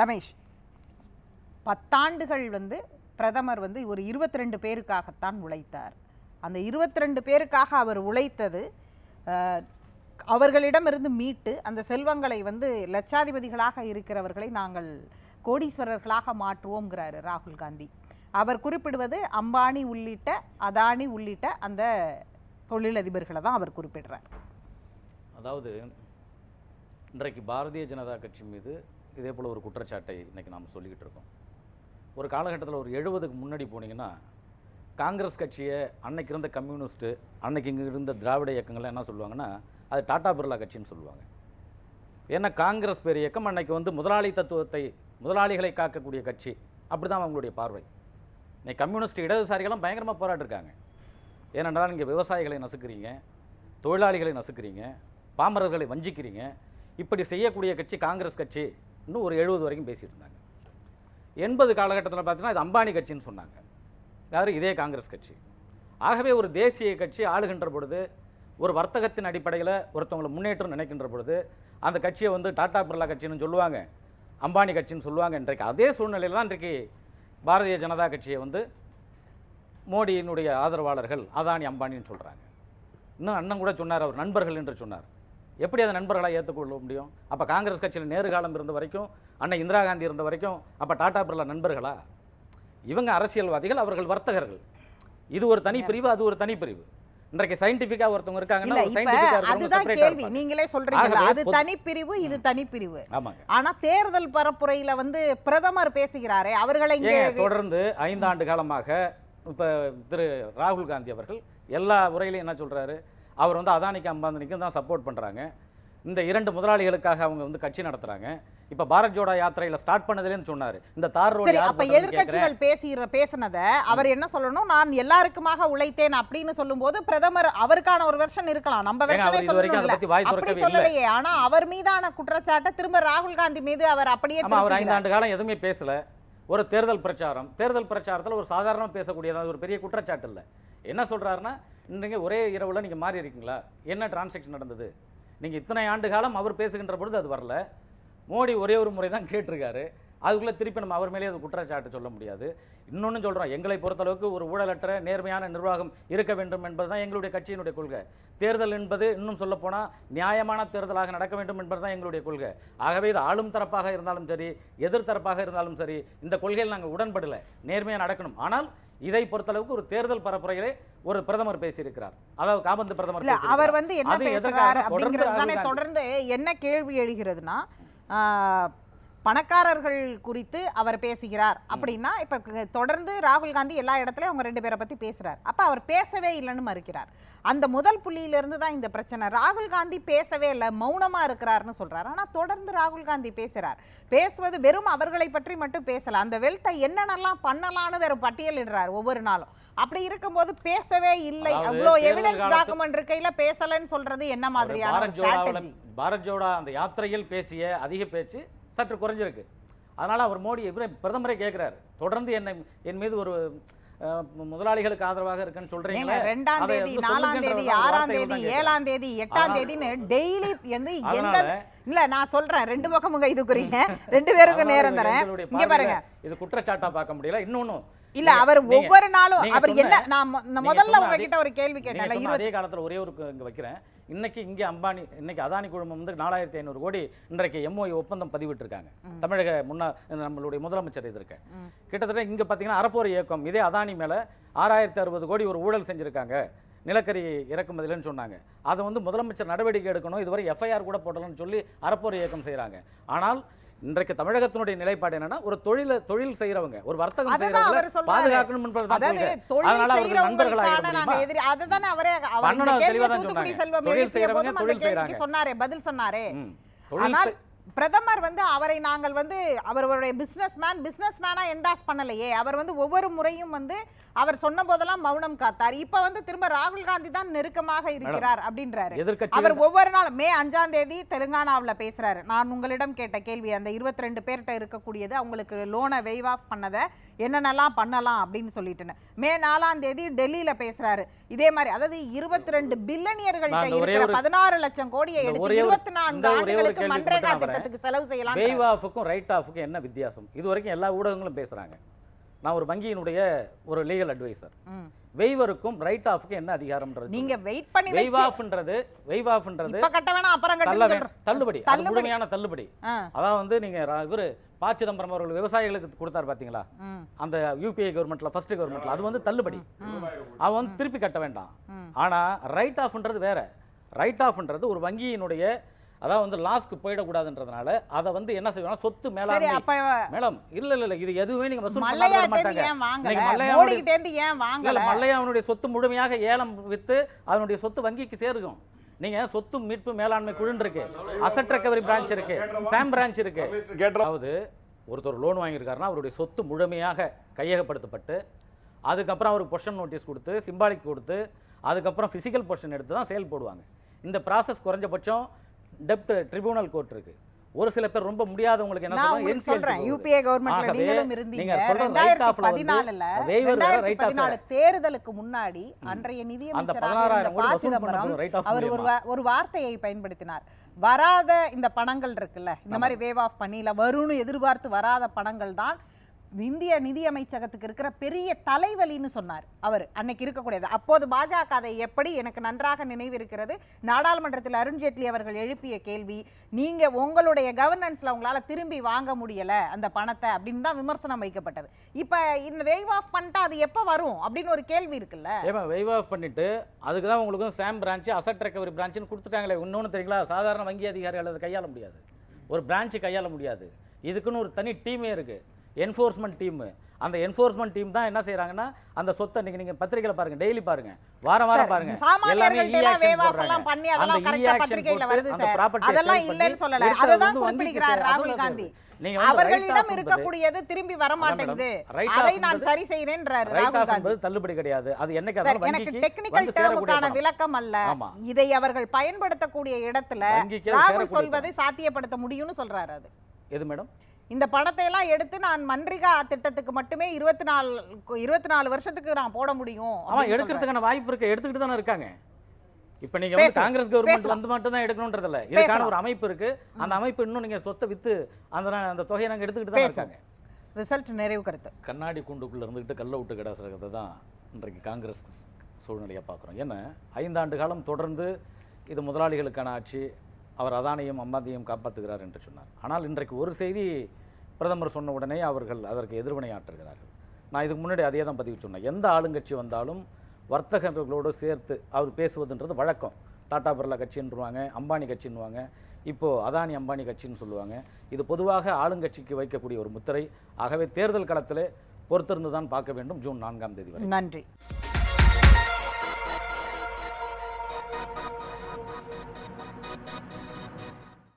ரமேஷ் பத்தாண்டுகள் வந்து பிரதமர் வந்து ஒரு இருபத்தி ரெண்டு பேருக்காகத்தான் உழைத்தார். அந்த இருபத்தி ரெண்டு பேருக்காக அவர் உழைத்தது அவர்களிடமிருந்து மீட்டு அந்த செல்வங்களை வந்து லட்சாதிபதிகளாக இருக்கிறவர்களை நாங்கள் கோடீஸ்வரர்களாக மாற்றுவோங்கிறாரு ராகுல் காந்தி. அவர் குறிப்பிடுவது அம்பானி உள்ளிட்ட அதானி உள்ளிட்ட அந்த தொழிலதிபர்களை தான் அவர் குறிப்பிடுறார். அதாவது இன்றைக்கு பாரதிய ஜனதா கட்சி மீது இதே போல் ஒரு குற்றச்சாட்டை இன்றைக்கி நாம் சொல்லிக்கிட்டு இருக்கோம். ஒரு காலகட்டத்தில் ஒரு எழுபதுக்கு முன்னாடி போனீங்கன்னா காங்கிரஸ் கட்சியை அன்னைக்கு இருந்த கம்யூனிஸ்ட்டு அன்னைக்கு இங்கே இருந்த திராவிட இயக்கங்கள்லாம் என்ன சொல்லுவாங்கன்னா அது டாடா பிர்லா கட்சின்னு சொல்லுவாங்க. ஏன்னா காங்கிரஸ் பேர் இயக்கம் அன்னைக்கு வந்து முதலாளி தத்துவத்தை முதலாளிகளை காக்கக்கூடிய கட்சி. அப்படி தான் அவங்களுடைய பார்வை. இன்னைக்கு கம்யூனிஸ்ட் இடதுசாரிகளும் பயங்கரமாக போராட்டிருக்காங்க ஏனென்றால் இங்கே விவசாயிகளை நசுக்கிறீங்க தொழிலாளிகளை நசுக்கிறீங்க பாமரர்களை வஞ்சிக்கிறீங்க. இப்படி செய்யக்கூடிய கட்சி காங்கிரஸ் கட்சி. இன்னும் ஒரு எழுபது வரைக்கும் பேசிகிட்டு இருந்தாங்க எண்பது காலகட்டத்தில் பார்த்தீங்கன்னா இது அம்பானி கட்சின்னு சொன்னாங்க. யார்? இதே காங்கிரஸ் கட்சி. ஆகவே ஒரு தேசிய கட்சி ஆளுகின்ற பொழுது ஒரு வர்த்தகத்தின் அடிப்படையில் ஒருத்தவங்களை முன்னேற்றம் நினைக்கின்ற பொழுது அந்த கட்சியை வந்து டாடா பிர்லா கட்சின்னு சொல்லுவாங்க. அம்பானி கட்சின்னு சொல்லுவாங்க இன்றைக்கு. அதே சூழ்நிலையில் தான் இன்றைக்கு பாரதிய ஜனதா கட்சியை வந்து மோடியினுடைய ஆதரவாளர்கள் அதானி அம்பானின்னு சொல்கிறாங்க இன்னும் அண்ணன் கூட சொன்னார் அவர் நண்பர்கள் என்று சொன்னார். எப்படி அதை நண்பர்களாக ஏற்றுக்கொள்ள முடியும்? அப்போ காங்கிரஸ் கட்சியில் நேரு காலம் இருந்த வரைக்கும் அண்ணன் இந்திரா காந்தி இருந்த வரைக்கும் அப்போ டாடா பிர்லா நண்பர்களா? இவங்க அரசியல்வாதிகள் அவர்கள் வர்த்தகர்கள். இது ஒரு தனி பிரிவு அது ஒரு தனி பிரிவு. இன்றைக்கு சயின்டிஃபிக்காக ஒருத்தவங்க இருக்கவங்க அதுதான் கேள்வி. நீங்களே சொல்றீங்களா ஆகவே அது பொது- தனிப்பிரிவு இது தனிப்பிரிவு ஆமாங்க. ஆனா தேர்தல் பரப்புரையில வந்து பிரதமர் பேசுகிறாரே அவர்களை தொடர்ந்து ஐந்தாண்டு காலமாக இப்போ திரு ராகுல் காந்தி அவர்கள் எல்லா உரையிலையும் என்ன சொல்றாரு? அவர் வந்து அதானிக்கு அம்பானிக்கும் தான் சப்போர்ட் பண்றாங்க. இந்த இரண்டு முதலாளிகளுக்காக அவங்க வந்து கட்சி நடத்துறாங்க. இப்போ பாரத் ஜோடா யாத்திரையில ஸ்டார்ட் பண்ணதுலேன்னு சொன்னாரு. இந்த தார் ரோடு அப்ப எதிர்க்கட்சிகள் பேசுகிற பேசுனத அவர் என்ன சொல்லணும்? நான் எல்லாருக்குமாக உழைத்தேன் அப்படின்னு சொல்லும்போது பிரதமர் அவருக்கான ஒரு வெர்ஷன் இருக்கலாம். நம்ம வெர்ஷனே சொல்லலையே. ஆனா அவர் மீதான குற்றச்சாட்டை திரும்ப ராகுல் காந்தி மீது அவர் அப்படியே அவர் திருப்புகிறார். ஐந்தாண்டு காலம் எதுவுமே பேசல. ஒரு தேர்தல் பிரச்சாரம். தேர்தல் பிரச்சாரத்தில் ஒரு சாதாரணமாக பேசக்கூடியது. ஒரு பெரிய குற்றச்சாட்டு இல்லை. என்ன சொல்றாருன்னா இன்றைக்கு ஒரே இரவில் நீங்கள் மாறி இருக்கீங்களா? என்ன டிரான்சாக்ஷன் நடந்தது? நீங்கள் இத்தனை ஆண்டு காலம் அவர் பேசுகின்ற பொழுது அது வரல. மோடி ஒரே ஒரு முறை தான் கேட்டிருக்காரு. அதுக்குள்ளே திருப்பி நம்ம அவர் மேலே அது குற்றச்சாட்டு சொல்ல முடியாது. இன்னொன்று சொல்கிறோம் எங்களை பொறுத்தளவுக்கு ஒரு ஊழலற்ற நேர்மையான நிர்வாகம் இருக்க வேண்டும் என்பது தான் எங்களுடைய கட்சியினுடைய கொள்கை. தேர்தல் என்பது இன்னும் சொல்லப்போனால் நியாயமான தேர்தலாக நடக்க வேண்டும் என்பது தான் எங்களுடைய கொள்கை. ஆகவே இது ஆளும் தரப்பாக இருந்தாலும் சரி எதிர்த்தரப்பாக இருந்தாலும் சரி இந்த கொள்கையில் நாங்கள் உடன்படலை. நேர்மையாக நடக்கணும். ஆனால் இதை பொறுத்தளவுக்கு ஒரு தேர்தல் பரப்புரையிலே ஒரு பிரதமர் பேசியிருக்கிறார். அதாவது காபந்து பிரதமர். அவர் வந்து என்ன பேசுறாரு தொடர்ந்து அப்படிங்கிறது என்ன கேள்வி எழுகிறதுனா பணக்காரர்கள் குறித்து அவர் பேசுகிறார். அப்படின்னா இப்ப தொடர்ந்து ராகுல் காந்தி எல்லா இடத்துலயும் அவங்க ரெண்டு பேரை பத்தி பேசுறார். அப்ப அவர் பேசவே இல்லைன்னு மறுக்கிறார். அந்த முதல் புள்ளியிலிருந்து தான் இந்த பிரச்சனை. ராகுல் காந்தி பேசவே இல்லை மௌனமா இருக்கிறாருன்னு சொல்றாரு. ஆனா தொடர்ந்து ராகுல் காந்தி பேசுறார். பேசுவது வெறும் அவர்களை பற்றி மட்டும் பேசல. அந்த வெல்த்தை என்னென்னலாம் பண்ணலாம்னு வேற பட்டியலிடுறார் ஒவ்வொரு நாளும். அப்படி இருக்கும்போது பேசவே இல்லை. அவ்வளோ எவிடன்ஸ் டாக்குமெண்ட் இருக்கையில பேசலன்னு சொல்றது என்ன மாதிரியான பாரத் ஜோடா அந்த யாத்திரையில் பேசிய அதிக பேச்சு சற்று குறைஞ்சிருக்கு. அதனால அவர் மோடி பிரதமரே கேட்கிறாரு தொடர்ந்து என்னை என் மீது ஒரு முதலாளிகளுக்கு ஆதரவாக இருக்குன்னு ஏங்க சொல்றீங்களே ரெண்டாம் தேதி நாலாம் தேதி ஆறாம் தேதி. ஏழாம் தேதி எட்டாம் தேதின்னு டெய்லி வந்து எந்த இல்ல நான் சொல்றேன் ரெண்டு பக்கமும் இது குறிங்க ரெண்டு பேருக்கும் நேரம் தரேன். இங்க பாருங்க. இது குற்றச்சாட்டா பார்க்க முடியல. இன்னொன்னு இல்ல அவர் ஒவ்வொரு நாளும் அவர் என்ன நான் முதல்ல உங்ககிட்ட ஒரு கேள்வி இருபது அதே காலத்துல ஒரே ஒரு இங்க வைக்கிறேன். இன்னைக்கு இங்க அம்பானி இன்னைக்கு அதானி குழுமம் வந்து நாலாயிரத்தி ஐநூறு கோடி இன்றைக்கு எம்ஓஐ ஒப்பந்தம் பதிவிட்டிருக்காங்க. தமிழக முன்னா நம்மளுடைய முதலமைச்சர் இது இருக்கு. கிட்டத்தட்ட இங்க பாத்தீங்கன்னா அறப்போர் இயக்கம் இதே அதானி மேல ஆறாயிரத்தி அறுபது கோடி ஒரு ஊழல் செஞ்சிருக்காங்க. நிலக்கரி இறக்குமதியிலன்னு சொன்னாங்க. அதை வந்து முதலமைச்சர் நடவடிக்கை எடுக்கணும். இதுவரை எஃப்ஐஆர் கூட போடலன்னு சொல்லி அறப்போர் இயக்கம் செய்றாங்க. ஆனால் இன்றைக்கு தமிழகத்தினுடைய நிலைப்பாடு என்னன்னா ஒரு தொழில தொழில் செய்றவங்க ஒரு வர்த்தகம் சொல்றாரு. பாதுகாக்கணும் என்பதுதான். தொழில். செல்வம் தொழில் செய்றாங்க. சொன்னாரே பதில் சொன்னாரே பிரதமர் வந்து அவரை நாங்கள் வந்து அவருடைய பிசினஸ் மேன் என்டாஸ் பண்ணலையே. அவர் வந்து ஒவ்வொரு முறையும் வந்து அவர் சொன்ன போதெல்லாம் மௌனம் காத்தார். இப்ப வந்து திரும்ப ராகுல் காந்தி தான் நெருக்கமாக இருக்கிறார் அப்படின்றாரு. அவர் ஒவ்வொரு நாளும் மே அஞ்சாம் தேதி தெலுங்கானாவுல பேசுறாரு. நான் உங்களிடம் கேட்ட கேள்வி அந்த இருபத்தி ரெண்டு பேர்கிட்ட இருக்கக்கூடியது அவங்களுக்கு லோனை வெய்வ் ஆஃப் பண்ணதை என்னென்னலாம் பண்ணலாம் அப்படின்னு சொல்லிட்டுன்னு. மே நாலாம் தேதி டெல்லியில பேசுறாரு. இதே மாதிரி அதாவது இருபத்தி ரெண்டு பில்லனியர்கள்ட்ட இருக்கிற பதினாறு லட்சம் கோடியை எடுத்து இருபத்தி நான்கு ஆண்டுகளுக்கு கேள்விக்கு மன்ரேகா மட்டும் நான் திட்டத்தை பொருளாதாரத்துக்கு செலவு செய்யலாம் வேவ் ஆஃபுக்கும் ரைட் ஆஃபுக்கும் என்ன வித்தியாசம்? இது வரைக்கும் எல்லா ஊடகங்களும் பேசுறாங்க. நான் ஒரு வங்கியினுடைய ஒரு லீகல் அட்வைசர் வெய்வருக்கும் ரைட் ஆஃபுக்கும் என்ன அதிகாரம்ன்றது நீங்க வெயிட் பண்ணி வெய்வ் ஆஃப்ன்றது வெய்வ் ஆஃப்ன்றது இப்ப கட்ட வேணாம் அப்புறம் சொல்ற தள்ளுபடி. அது. முழுமையான தள்ளுபடி. அதான் வந்து நீங்க இவரு ப சிதம்பரம் அவர்கள் விவசாயிகளுக்கு கொடுத்தாரு பாத்தீங்களா? அந்த யூபிஐ கவர்மெண்ட்ல ஃபர்ஸ்ட் கவர்மெண்ட்ல அது வந்து தள்ளுபடி. அவன் வந்து திருப்பி கட்ட வேண்டாம். ஆனா ரைட் ஆஃப்ன்றது வேற. ரைட் ஆஃப்ன்றது ஒரு வங்கியினுடைய அதாவது வந்து லாஸ்க்கு போயிடக்கூடாதுன்றதுனால அதை வந்து என்ன செய்வாங்க சொத்து மேலாண்மை மேடம் இல்ல இல்ல இல்ல இது எதுவுமே நீங்க வசூல் வர மாட்டாங்க ஏன் வாங்கல? இன்னைக்கு மல்லையா மோடி கிட்ட இருந்து ஏன் இல்ல, வாங்கல? இல்ல மல்லையாவுடைய சொத்து முழுமையாக ஏலம் வித்து அதனுடைய சொத்து வங்கிக்கு சேருகும். நீங்க சொத்து மீட்பு மேலாண்மை குழுன்னு இருக்கு. அசட் ரெக்கவரி பிரான்ச் இருக்கு. சாம் பிரான்ச் இருக்கு. அதாவது ஒருத்தர் லோன் வாங்கியிருக்காருன்னா அவருடைய சொத்து முழுமையாக கையகப்படுத்தப்பட்டு அதுக்கப்புறம் அவருக்கு பொஷன் நோட்டீஸ் கொடுத்து சிம்பாலிக் கொடுத்து அதுக்கப்புறம் ஃபிசிக்கல் பொஷன் எடுத்து தான் செயல் போடுவாங்க. இந்த ப்ராசஸ் குறைஞ்சபட்சம் டெப்ட் ட்ரிபியூனல் கோர்ட் இருக்கு. ஒரு சில பேர் ரொம்ப முடியாதவங்களுக்கு என்ன சொல்றாங்க? சொல்றேன். யூபிஏ கவர்மெண்ட்ல நீங்களும் இருந்தீங்க. வேற. தேர்தலுக்கு முன்னாடி அன்றைய ரைட் ஆஃப் அவர் ஒரு ஒரு வார்த்தையை பயன்படுத்தினார். வராத இந்த பணங்கள் இருக்குல்ல இந்த மாதிரி வேவ் ஆஃப் பண்ணி இல்ல வரும்னு எதிர்பார்த்து வராத பணங்கள் தான் இந்திய நிதியமைச்சகத்துக்கு இருக்கிற பெரிய தலைவலின்னு சொன்னார் அவர். அன்னைக்கு இருக்கக்கூடியது. அப்போது பாஜக அதை எப்படி எனக்கு நன்றாக நினைவிருக்கிறது? நாடாளுமன்றத்தில் அருண்ஜேட்லி அவர்கள் எழுப்பிய கேள்வி நீங்க உங்களுடைய கவர்னன்ஸ்ல உங்களால திரும்பி வாங்க முடியல அந்த பணத்தை அப்படின்னு தான் விமர்சனம் வைக்கப்பட்டது. இப்ப இந்த வேவ் ஆஃப் பண்ணிட்டா அது எப்ப வரும் அப்படின்னு ஒரு கேள்வி இருக்குல்ல. ஏமா வெய்வ் ஆஃப் பண்ணிட்டு அதுக்கு தான் உங்களுக்கும் சாம் பிரான்ச் அசட் ரெக்கவரி பிரான்ச்னு கொடுத்துட்டாங்களே. இன்னொன்று தெரியுங்களா? சாதாரண வங்கி அதிகாரிகள் அதை கையாள முடியாது. ஒரு பிரான்ச்சு கையாள முடியாது. இதுக்குன்னு ஒரு தனி டீமே இருக்குது என்ஃபோர்ஸ்மெண்ட் டீம் அந்த என்ஃபோர்ஸ்மெண்ட் டீம் தான் என்ன செய்றாங்கன்னா அந்த சொத்தை இன்னைக்கு நீங்க பத்திரிக்கையில பாருங்க டெய்லி பாருங்க. வாரம் வாரம் பாருங்க. எல்லாமே வேவ் ஆஃப் போடுறாங்க. பண்ணி அதெல்லாம் கரெக்டா e-action பத்திரிகையில வருது சார். அதெல்லாம் இல்லைன்னு சொல்லல. அததான் குறிப்பிடுகிறார். ராகுல் காந்தி. நீங்க அவர்களிடம் இருக்கக்கூடியது திரும்பி வர மாட்டேங்குது. அதை நான் சரி செய்கிறேன்றாரு ரைட் ராகுல் காந்தி. தள்ளுபடி கிடையாது. அது என்னைக்கு சார், இருந்தாலும் எனக்கு டெக்னிக்கல் டேர்முக்கான. விளக்கம் அல்ல. இதை அவர்கள் பயன்படுத்தக்கூடிய இடத்துல ராகுல் சொல்வதை சாத்தியப்படுத்த முடியும்னு சொல்றாரு அது. எது மேடம்? இந்த பணத்தை எல்லாம் எடுத்து நான் மன்ரிகா திட்டத்துக்கு மட்டுமே இருபத்தி நாலு இருபத்தி நாலு வருஷத்துக்கு நான் போட முடியும் ஆமா. எடுக்கிறதுக்கான வாய்ப்பு இருக்கு எடுத்துக்கிட்டு தானே இருக்காங்க இப்ப நீங்க வந்து. Congress government. வந்து மட்டும் தான் எடுக்கணும்ன்றது இல்ல இதுக்கான. ஒரு அமைப்பு இருக்கு அந்த அமைப்பு இன்னும் நீங்க சொத்தை வித்து அந்த அந்த தொகையை நாங்க எடுத்துக்கிட்டு தான். இருக்காங்க ரிசல்ட் நிறைவு கருத்து கண்ணாடி கூண்டுக்குள்ள இருந்துகிட்டு கல்ல விட்டு கிடாசுறதை தான் இன்றைக்கு காங்கிரஸ் சூழ்நிலையை பார்க்குறோம் ஏன்னா ஐந்தாண்டு காலம் தொடர்ந்து இது முதலாளிகளுக்கான ஆட்சி அவர் அதானையும் அம்மாதியும் காப்பாற்றுகிறார் என்று சொன்னார். ஆனால் இன்றைக்கு ஒரு செய்தி பிரதமர் சொன்ன உடனே அவர்கள் அதற்கு எதிர்வினை ஆற்றுகிறார்கள். நான் இதுக்கு முன்னாடி அதே தான் பதிவு சொன்னேன். எந்த ஆளுங்கட்சி வந்தாலும் வர்த்தகர்களோடு சேர்த்து அவர் பேசுவதுன்றது வழக்கம். டாடா பிர்லா கட்சின்னுவாங்க அம்பானி கட்சின்னுவாங்க இப்போது அதானி அம்பானி கட்சின்னு சொல்லுவாங்க. இது பொதுவாக ஆளுங்கட்சிக்கு வைக்கக்கூடிய ஒரு முத்திரை. ஆகவே தேர்தல் களத்தில் பொறுத்திருந்து தான் பார்க்க வேண்டும் ஜூன் நான்காம் தேதி வரை. நன்றி.